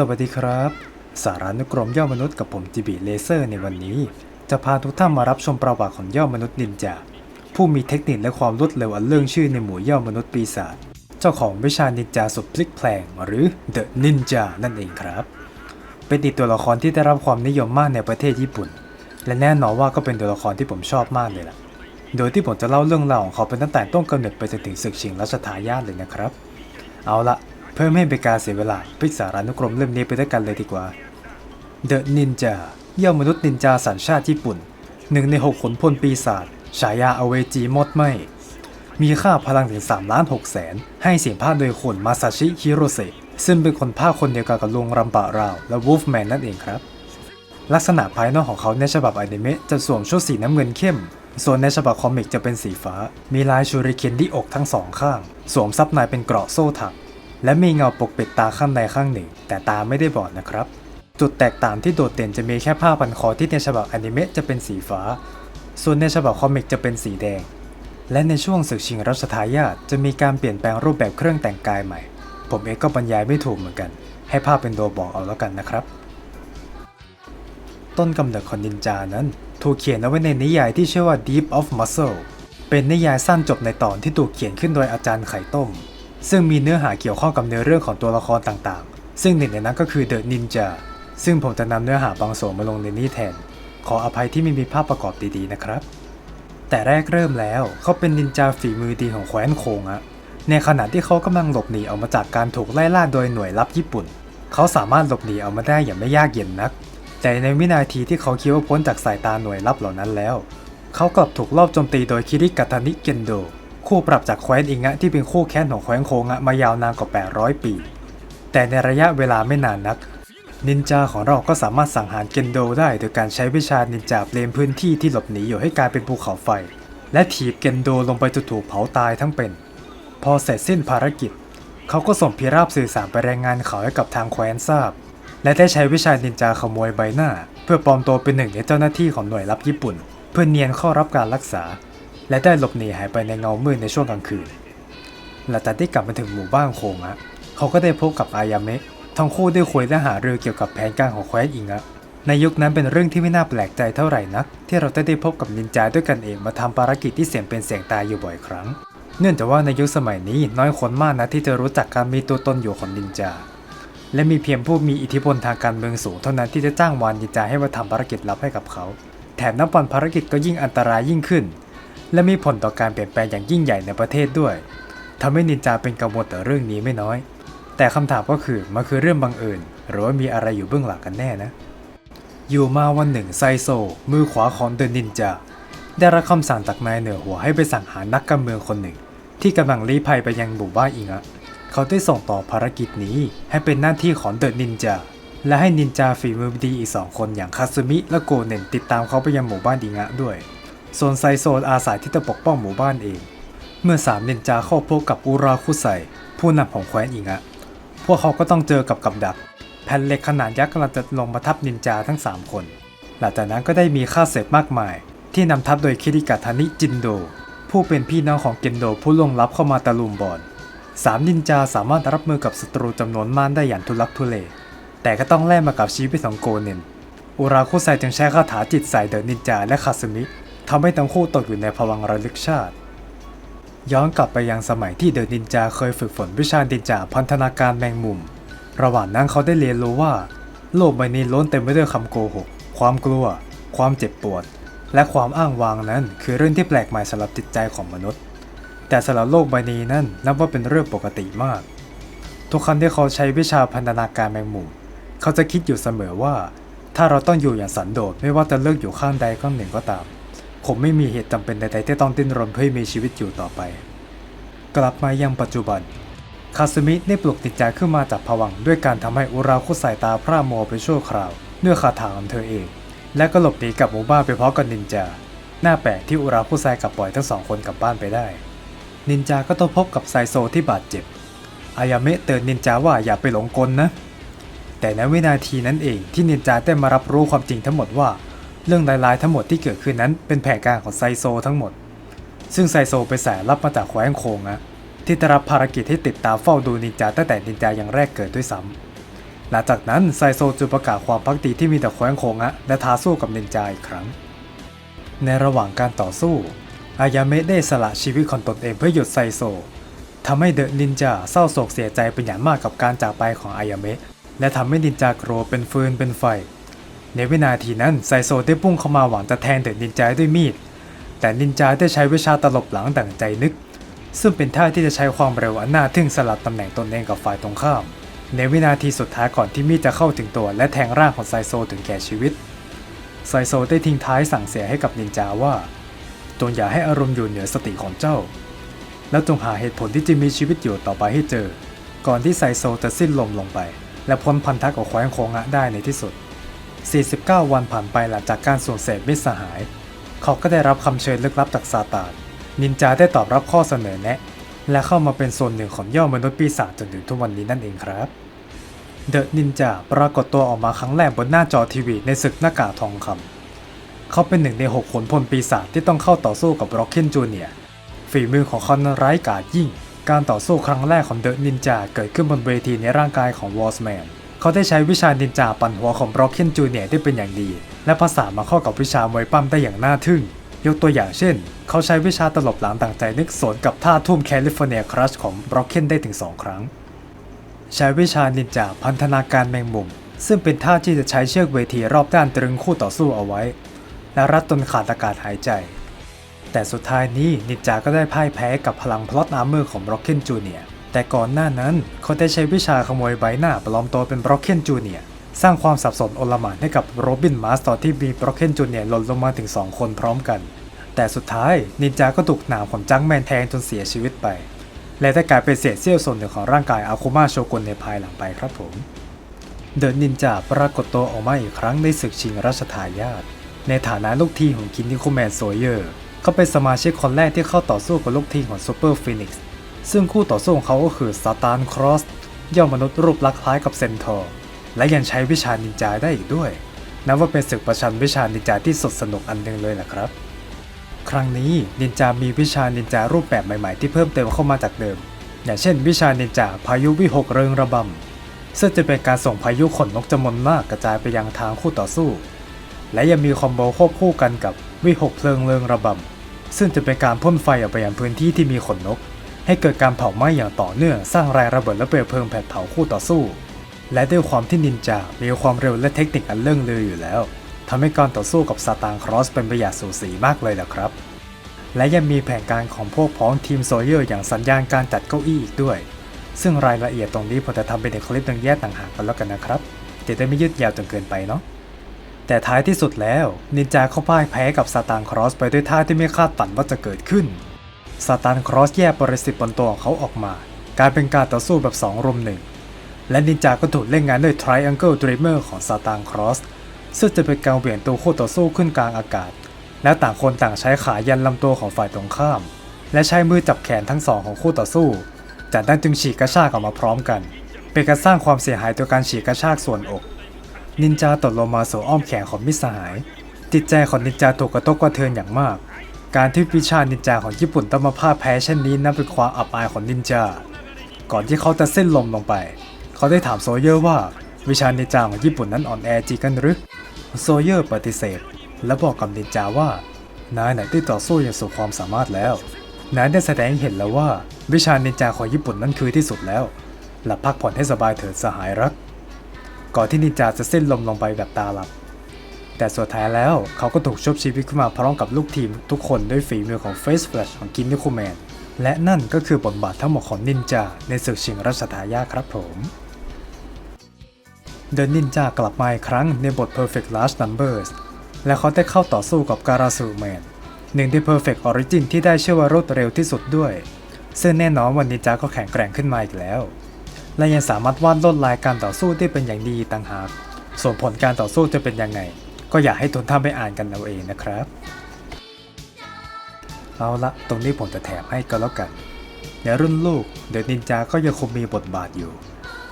สวัสดีครับ สารานุกรมย่อมนุษย์กับผมจิบีเลเซอร์ในวันนี้ จะพาทุกท่านมารับชมประวัติของย่อมนุษย์นินจาผู้มีเทคนิคและความรวดเร็วอันเรื่องชื่อในหมู่ย่อมนุษย์ปีศาจเจ้าของวิชานินจาสุดพลิกแพลงหรือ The Ninja นั่นเองครับ เป็นอีกตัวละครที่ได้รับความนิยมมากในประเทศญี่ปุ่น และแน่นอนว่าก็เป็นตัวละครที่ผมชอบมากเลยล่ะ โดยที่ผมจะเล่าเรื่องราวของเขาเป็นตั้งแต่ต้นกำเนิดไปจนถึงศึกชิงรัชทายาทเลยนะครับ เอาละ เพื่อไม่ให้เป็นการเสียเวลาพลิกสารานุกรมเล่มนี้ไปด้วยกันเลยดีกว่า The Ninja ย่อมนุษย์นินจาสัญชาติญี่ปุ่นหนึ่งในหกขนพลปีศาจฉายาอเวจีมดไหมมีค่าพลังถึง3ล้าน6แสน ให้เสียงภาคโดยคนมาซาชิฮิโรเซซึ่งเป็นคนภาคคนเดียวกันกับลุงรัมบะราว และวูฟแมนนั่นเองครับ ลักษณะภายนอกของเขาในฉบับอนิเมะจะสวมชุดสีน้ำเงินเข้ม ส่วนในฉบับคอมิกจะเป็นสีฟ้า มีลายชูริเคนที่อกทั้งสองข้าง สวมซับในเป็นเกราะโซ่ถัก และมีเงาปกปิดตาข้างในข้างหนึ่ง แต่ตาไม่ได้บอดนะครับ จุดแตกต่างที่โดดเด่นจะมีแค่ผ้าพันคอที่ในฉบับอนิเมะจะเป็นสีฟ้า ส่วนในฉบับคอมิกจะเป็นสีแดง และในช่วงศึกชิงรัชทายาทจะมีการเปลี่ยนแปลงรูปแบบเครื่องแต่งกายใหม่ ผมเองก็บรรยายไม่ถูกเหมือนกัน ให้ภาพเป็นตัวบอกเอาแล้วกันนะครับ ต้นกำเนิดของนินจานั้น ถูกเขียนเอาไว้ในนิยายที่ชื่อว่า Deep of Muscle เป็นนิยายสั้นจบในตอนที่ถูกเขียนขึ้นโดยอาจารย์ไข่ต้ม ซึ่งมีเนื้อหาเกี่ยวข้องกับเนื้อเรื่องของตัวละครต่างๆ ซึ่งหนึ่งในนั้นก็คือ The Ninja ซึ่งผมจะนำเนื้อหาบางส่วนมาลงในนี้แทน ขออภัยที่ไม่มีภาพประกอบดีๆนะครับ แต่แรกเริ่มแล้วเขาเป็นนินจาฝีมือดีของแคว้นโคงอะในขณะที่เขากำลังหลบหนีออกมาจากการถูกไล่ล่าโดยหน่วยลับญี่ปุ่น เขาสามารถหลบหนีออกมาได้อย่างไม่ยากเย็นนัก แต่ในวินาทีที่เขาคิดว่าพ้นจากสายตาหน่วยลับเหล่านั้นแล้ว เขากลับถูกลอบโจมตีโดยคิริกาตานิเกนโด คู่ปรับจากแคว้นอิงะที่เป็นคู่แค้นของแคว้นโคงะมายาวนานกว่า 800 ปี แต่ในระยะเวลาไม่นานนัก นินจาของเราก็สามารถสังหารเกนโดได้ โดยการใช้วิชานินจาเปลี่ยนพื้นที่ที่หลบหนีอยู่ให้กลายเป็นภูเขาไฟ และถีบเกนโดลงไปจนถูกเผาตายทั้งเป็น พอเสร็จสิ้นภารกิจ เขาก็ส่งพิราบสื่อสารไปรายงานข่าวให้กับทางแคว้นทราบ และได้ใช้วิชานินจาขโมยใบหน้า เพื่อปลอมตัวเป็นหนึ่งในเจ้าหน้าที่ของหน่วยลับญี่ปุ่น เพื่อเนียนเข้ารับการรักษา และได้หลบหนีหายไปในเงามืดในช่วงกลางคืน หลังจากที่กลับมาถึงหมู่บ้านโคงะเขาก็ได้พบกับอายาเมะทั้งคู่ได้คุยและหารือเกี่ยวกับแผนการของแคว้นอิงะในยุคนั้นเป็นเรื่องที่ไม่น่าแปลกใจเท่าไหร่นัก ที่เราจะได้พบกับนินจาด้วยกันเองมาทำภารกิจที่เสี่ยงเป็นเสี่ยงตายอยู่บ่อยครั้ง เนื่องจากว่าในยุคสมัยนี้น้อยคนมากนะที่จะรู้จักการมีตัวตนอยู่ของนินจา และมีเพียงผู้มีอิทธิพลทางการเมืองสูงเท่านั้นที่จะจ้างวานนินจาให้มาทำภารกิจลับให้กับเขา แถมนับวันภารกิจก็ยิ่งอันตรายยิ่งขึ้น และมีผลต่อการเปลี่ยนแปลงอย่างยิ่งใหญ่ในประเทศด้วยทำให้นินจาเป็นกังวลต่อเรื่องนี้ไม่น้อย แต่คำถามก็คือมันคือเรื่องบังเอิญหรือว่ามีอะไรอยู่เบื้องหลังกันแน่นะ อยู่มาวันหนึ่งไซโซ มือขวาของเดอะนินจาได้รับคำสั่งจากนายเหนือหัวให้ไปสั่งหานักการเมืองคนหนึ่ง ที่กำลังลี้ภัยไปยังหมู่บ้านอิงะเขาได้ส่งต่อภารกิจนี้ให้เป็นหน้าที่ของเดอะนินจาและให้นินจาฝีมือดีอีกสองคนอย่างคาซึมิและโกเนนติดตามเขาไปยังหมู่บ้านอิงะด้วย ส่วนไซโซนอาสาที่จะปกป้องหมู่บ้านเอง เมื่อสามนินจาเข้าพบกับอุราคุไซผู้นำของแคว้นอิงะ พวกเขาก็ต้องเจอกับกับดัก แผ่นเหล็กขนาดยักษ์กำลังจะลงมาทับนินจาทั้ง 3 คน หลังจากนั้นก็ได้มีค่าเสพมากมาย ที่นำทัพโดยคิริกะทานิจินโด ผู้เป็นพี่น้องของเกนโดผู้ล่วงลับเข้ามาตะลุมบอลสามนินจาสามารถรับมือกับศัตรูจำนวนมากได้อย่างทุลักทุเลแต่ก็ต้องแลกมากับชีวิตของโกเนนอุราคุไซจึงใช้คาถาจิตใส่เดอะนินจาและคาซึมิ ทำให้ทั้งคู่ตกอยู่ในภวังระลึกชาติ ย้อนกลับไปยังสมัยที่เดอะนินจาเคยฝึกฝนวิชานินจาพันธนาการแมงมุม ระหว่างนั้นเขาได้เรียนรู้ว่า โลกใบนี้ล้นเต็มไปด้วยคำโกหก ความกลัว ความเจ็บปวด และความอ้างวางนั้น คือเรื่องที่แปลกใหม่สำหรับจิตใจของมนุษย์ แต่สำหรับโลกใบนี้นั้นนับว่าเป็นเรื่องปกติมาก ทุกครั้งที่เขาใช้วิชาพันธนาการแมงมุม เขาจะคิดอยู่เสมอว่า ถ้าเราต้องอยู่อย่างสันโดษไม่ว่าจะเลือกอยู่ข้างใดข้างหนึ่งก็ตาม ผมไม่มีเหตุจำเป็นใดๆที่ต้องดิ้นรนเพื่อให้มีชีวิตอยู่ต่อไป กลับมายังปัจจุบัน คาซึมิได้ปลุกติดใจขึ้นมาจากผวังด้วยการทำให้อุราคุสายตาพร่ามัวไปชั่วคราวด้วยคาถาของเธอเอง และก็หลบหนีกลับหมู่บ้านไปพร้อมกับนินจา หน้าแปลกที่อุราคุไซกลับปล่อยทั้งสองคนกลับบ้านไปได้ นินจาก็ต้องพบกับไซโซที่บาดเจ็บ อายาเมะเตือนนินจาว่าอย่าไปหลงกลนะ แต่ในวินาทีนั้นเองที่นินจาได้มารับรู้ความจริงทั้งหมดว่า เรื่องร้ายๆทั้งหมดที่เกิดขึ้นนั้นเป็นแผนการของไซโซทั้งหมด ซึ่งไซโซไปนสายรับมาจากแคว้นโคงนะที่ได้รับภารกิจให้ติดตามเฝ้าดูนินจาตั้งแต่นินจายังแรกเกิดด้วยซ้ำหลังจากนั้นไซโซจึงประกาศความพักดีที่มีต่อแคว้นโคงะและท้าสู้กับนินจาอีกครั้ง ในระหว่างการต่อสู้ อายาเมะได้สละชีวิตของตนเองเพื่อหยุดไซโซทำให้เดอะนินจาเศร้าโศกเสียใจเป็นอย่างมากกับการจากไปของอายาเมะและทำให้นินจาโกรธเป็นฟืนเป็นไฟ ในวินาทีนั้นไซโซได้พุ่งเข้ามาหวังจะแทงเดอะนินจาด้วยมีด แต่นินจาได้ใช้วิชาตลบหลังดั่งใจนึก ซึ่งเป็นท่าที่จะใช้ความเร็วอันน่าทึ่งสลับตำแหน่งตนเองกับฝ่ายตรงข้าม ในวินาทีสุดท้ายก่อนที่มีดจะเข้าถึงตัวและแทงร่างของไซโซถึงแก่ชีวิต ไซโซได้ทิ้งท้ายสั่งเสียให้กับนินจาว่าจงอย่าให้อารมณ์อยู่เหนือสติของเจ้า แล้วจงหาเหตุผลที่จะมีชีวิตอยู่ต่อไปให้เจอ ก่อนที่ไซโซจะสิ้นลมลงไป และพ้นพันธะกับแคว้นโคงะได้ในที่สุด 49 วันผ่านไปหลังจากการสูญเสียมิตรสหาย เขาก็ได้รับคำเชิญลึกลับจากซาตาน นินจาได้ตอบรับข้อเสนอแนะ และเข้ามาเป็นส่วนหนึ่งของย่อมนุษย์ปีศาจจนถึงทุกวันนี้นั่นเองครับเดอะนินจาปรากฏตัวออกมาครั้งแรกบนหน้าจอทีวีในศึกหน้ากากทองคำเขาเป็นหนึ่งในหกขนพลปีศาจที่ต้องเข้าต่อสู้กับร็อกเคนจูเนียฝีมือของเขานั้นร้ายกาจยิ่ง การต่อสู้ครั้งแรกของเดอะนินจาเกิดขึ้นบนเวทีในร่างกายของวอลส์แมน เขาได้ใช้วิชานินจาปั่นหัวของบร็อกเคนจูเนียได้เป็นอย่างดี และผสามาเข้ากับวิชามวยปั้มได้อย่างน่าทึ่ง ยกตัวอย่างเช่น เขาใช้วิชาตลบหลังต่างใจนึกสวนกับท่าทุ่มแคลิฟอร์เนียครัชของบร็อกเคนได้ถึง 2 ครั้ง ใช้วิชานินจาพันธนาการแมงมุม ซึ่งเป็นท่าที่จะใช้เชือกเวทีรอบด้านตรึงคู่ต่อสู้เอาไว้ และรัดจนขาดอากาศหายใจ แต่สุดท้ายนี้นินจาก็ได้พ่ายแพ้กับพลังพลอตอาร์เมอร์ของบร็อกเคนจูเนีย แต่ก่อนหน้านั้นเขาได้ใช้วิชาขโมยใบหน้าปลอมตัวเป็นบร็อกเคนจูเนียสร้างความสับสนโอลหม่านให้กับโรบินมาสตอนที่มีบร็อกเคนจูเนียหล่นลงมาถึง 2 คนพร้อมกัน แต่สุดท้ายนินจาก็ถูกหนามของจังแมนแทงจนเสียชีวิตไป และได้กลายเป็นเศษเสี้ยวส่วนหนึ่งของร่างกายอาคุมาโชกุนในภายหลังไปครับผม เดินนินจาปรากฏตัวออกมาอีกครั้งในศึกชิงราชทายาทในฐานะลูกทีมของคินนิโคแมนโซเยอร์เขาเป็นสมาชิกคนแรกที่เข้าต่อสู้กับลูกทีมของซูเปอร์ฟินิกซ์ ซึ่งคู่ต่อสู้ของเขาก็คือซาตานครอสย่อมมนุษย์รูปลักษณ์คล้ายกับเซนทอร์และยังใช้วิชานินจาได้อีกด้วย นับว่าเป็นศึกประชันวิชานินจาที่สดสนุกอันหนึงเลยแหละครับ ครั้งนี้นินจามีวิชานินจารูปแบบใหม่ๆ ที่เพิ่มเติมเข้ามาจากเดิม อย่างเช่น วิชานินจาพายุวิหกเริงระบำซึ่งจะเป็นการส่งพายุขนนกจำนวนมากกระจายไปยังทางคู่ต่อสู้ และยังมีคอมโบควบคู่กันกับวิหกเพลิงเริงระบำซึ่งจะเป็นการพ่นไฟออกไปยังพื้นที่ที่มีขนนก ให้เกิดการเผาไหม้อย่างต่อเนื่องสร้างแรงระเบิดและเปลวเพลิงแผดเผาคู่ต่อสู้ และด้วยความที่นินจา มีความเร็วและเทคนิคอันเลื่องลืออยู่แล้วทำให้การต่อสู้กับซาตานครอสเป็นไปอย่างสูสีมากเลยแหละครับ และยังมีแผนการของพวกพ้องทีมโซเยอร์อย่างสัญญาณการจัดเก้าอี้อีกด้วย ซึ่งรายละเอียดตรงนี้ผมจะทำเป็นในคลิปหนึ่งแยกต่างหากกันแล้วกันนะครับจะได้ไม่ยืดยาวจนเกินไปเนาะแต่ท้ายที่สุดแล้ว นินจาเขาพ่ายแพ้กับซาตานครอสไปด้วยท่าที่ไม่คาดฝันว่าจะเกิดขึ้น ซาตานครอสแยกบริสิทธิ์บนตัวของเขาออกมา กายเป็นการต่อสู้แบบ2รุมหนึ่ง และนินจาก็ถูกเล่นงานด้วย Triangle Dreamer ของซาตานครอส ซึ่งจะเป็นการเหวี่ยงตัวคู่ต่อสู้ขึ้นกลางอากาศ และต่างคนต่างใช้ขายันลำตัวของฝ่ายตรงข้าม และใช้มือจับแขนทั้งสองของคู่ต่อสู้ จากนั้นจึงฉีกกระชากออกมาพร้อมกัน เป็นการสร้างความเสียหายโดยการฉีกกระชากส่วนอก นินจาตกลงมาสู่อ้อมแขนของมิตรสหาย จิตใจของนินจาถูกกระทบกระเทือนอย่างมาก การที่วิชานินจาของญี่ปุ่นต้องมาพ่ายแพ้เช่นนี้นับเป็นความอับอายของนินจา ก่อนที่เขาจะเส้นลมลงไป เขาได้ถามโซเยอร์ว่าวิชานินจาของญี่ปุ่นนั้นอ่อนแอจริงกันหรือ โซเยอร์ปฏิเสธ และบอกกับนินจาว่านายไหนได้ต่อสู้อย่างสุดความสามารถแล้ว นายได้แสดงเห็นแล้วว่า วิชานินจาของญี่ปุ่นนั้นคือที่สุดแล้ว หลับพักผ่อนให้สบายเถิดสหายรัก ก่อนที่นินจาจะเส้นลมลงไปแบบตาหลับ แต่สุดท้ายแล้วเขาก็ถูกชุบชีวิตขึ้นมาพร้อมกับลูกทีมทุกคนด้วยฝีมือของ Face Flash ของกินนิคุแมนและนั่นก็คือบทบาททั้งหมดของนินจาในศึกชิงรัชทายาครับผมเดนนินจากลับมาอีกครั้งในบท Perfect Large Numbers และเขาได้เข้าต่อสู้กับการาสูแมนหนึ่งใน Perfect Origin ที่ได้ชื่อว่ารวดเร็วที่สุดด้วย ซึ่งแน่นอนวันนินจาก็แข็งแกร่งขึ้นมาอีกแล้ว และยังสามารถวาดลวดลายการต่อสู้ได้เป็นอย่างดีต่างหาก ส่วนผลการต่อสู้จะเป็นยังไง ก็อยากให้ทุนท่านไปอ่านกันเอาเองนะครับ เอาละตรงนี้ผมจะแถมให้ก็แล้วกัน ในรุ่นลูกเดอะนินจา ก็ยังคงมีบทบาทอยู่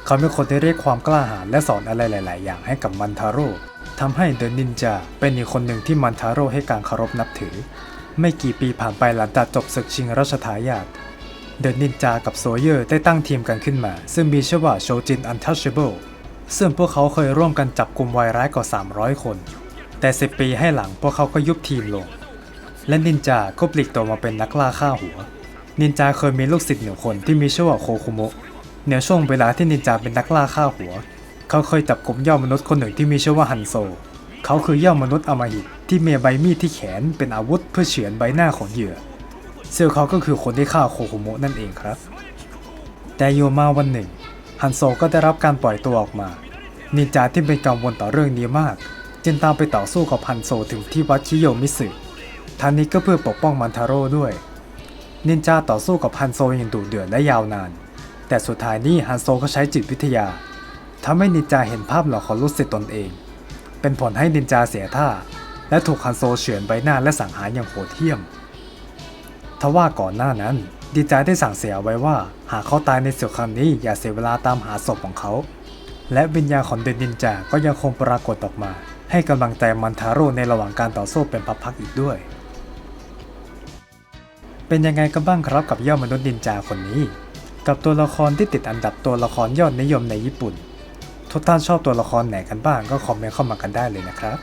เขาเป็นคนที่เรียกความกล้าหาญและสอนอะไรหลาย ๆ อย่างให้กับมันทาโร่ทำให้เดอะนินจาเป็นอีกคนหนึ่งที่มันทาโร่ให้การเคารพนับถือ ไม่กี่ปีผ่านไปหลังจากจบศึกชิงราชทายาทเดอะนินจากับโซเยอร์ได้ตั้งทีมกันขึ้นมา ซึ่งมีชื่อว่าโชจินอันทัชเชเบิลซึ่งพวกเขาเคยร่วมกันจับกลุ่มวายร้ายกว่า 300 คน แต่ 10 ปีให้หลังพวกเขาก็ยุบทีมลง และนินจาก็ปลีกตัวมาเป็นนักล่าฆ่าหัว นินจาเคยมีลูกศิษย์หนึ่งคนที่มีชื่อว่าโคคุโมะในช่วงเวลาที่นินจาเป็นนักล่าฆ่าหัว เขาเคยจับกลุ่มยอดมนุษย์คนหนึ่งที่มีชื่อว่าฮันโซ เขาคือยอดมนุษย์อมหิตที่มีใบมีดที่แขนเป็นอาวุธเพื่อเฉือนใบหน้าของเหยื่อเซึ่งเขาก็คือคนที่ฆ่าโคคุโมะนั่นเองครับ แต่อยู่มาวันหนึ่งฮันโซก็ได้รับการปล่อยตัวออกมา นินจาที่เป็นกังวลต่อเรื่องนี้มาก จึงตามไปต่อสู้กับฮันโซถึงที่วัดคิโยมิสึทางนี้ก็เพื่อปกป้องมันทาโร่ด้วย นินจาต่อสู้กับฮันโซอย่างดุเดือดและยาวนาน แต่สุดท้ายนี่ฮันโซก็ใช้จิตวิทยาทำให้นินจาเห็นภาพหลอกของลูกศิษย์ตนเอง เป็นผลให้นินจาเสียท่า และถูกฮันโซเฉือนใบหน้าและสังหารอย่างโหดเหี้ยม ทว่าก่อนหน้านั้นดีจาได้สั่งเสียไว้ว่า หากเขาตายในศึกครั้งนี้อย่าเสียเวลาตามหาศพของเขา และวิญญาณของเดนนินจาก็ยังคงปรากฏออกมา ให้กำลังใจมันทาโร่ในระหว่างการต่อสู้เป็นพักๆอีกด้วย เป็นยังไงกันบ้างครับกับยอดมนุษย์นินจาคนนี้ กับตัวละครที่ติดอันดับตัวละครยอดนิยมในญี่ปุ่น ทุกท่านชอบตัวละครไหนกันบ้างก็คอมเมนต์เข้ามากันได้เลยนะครับ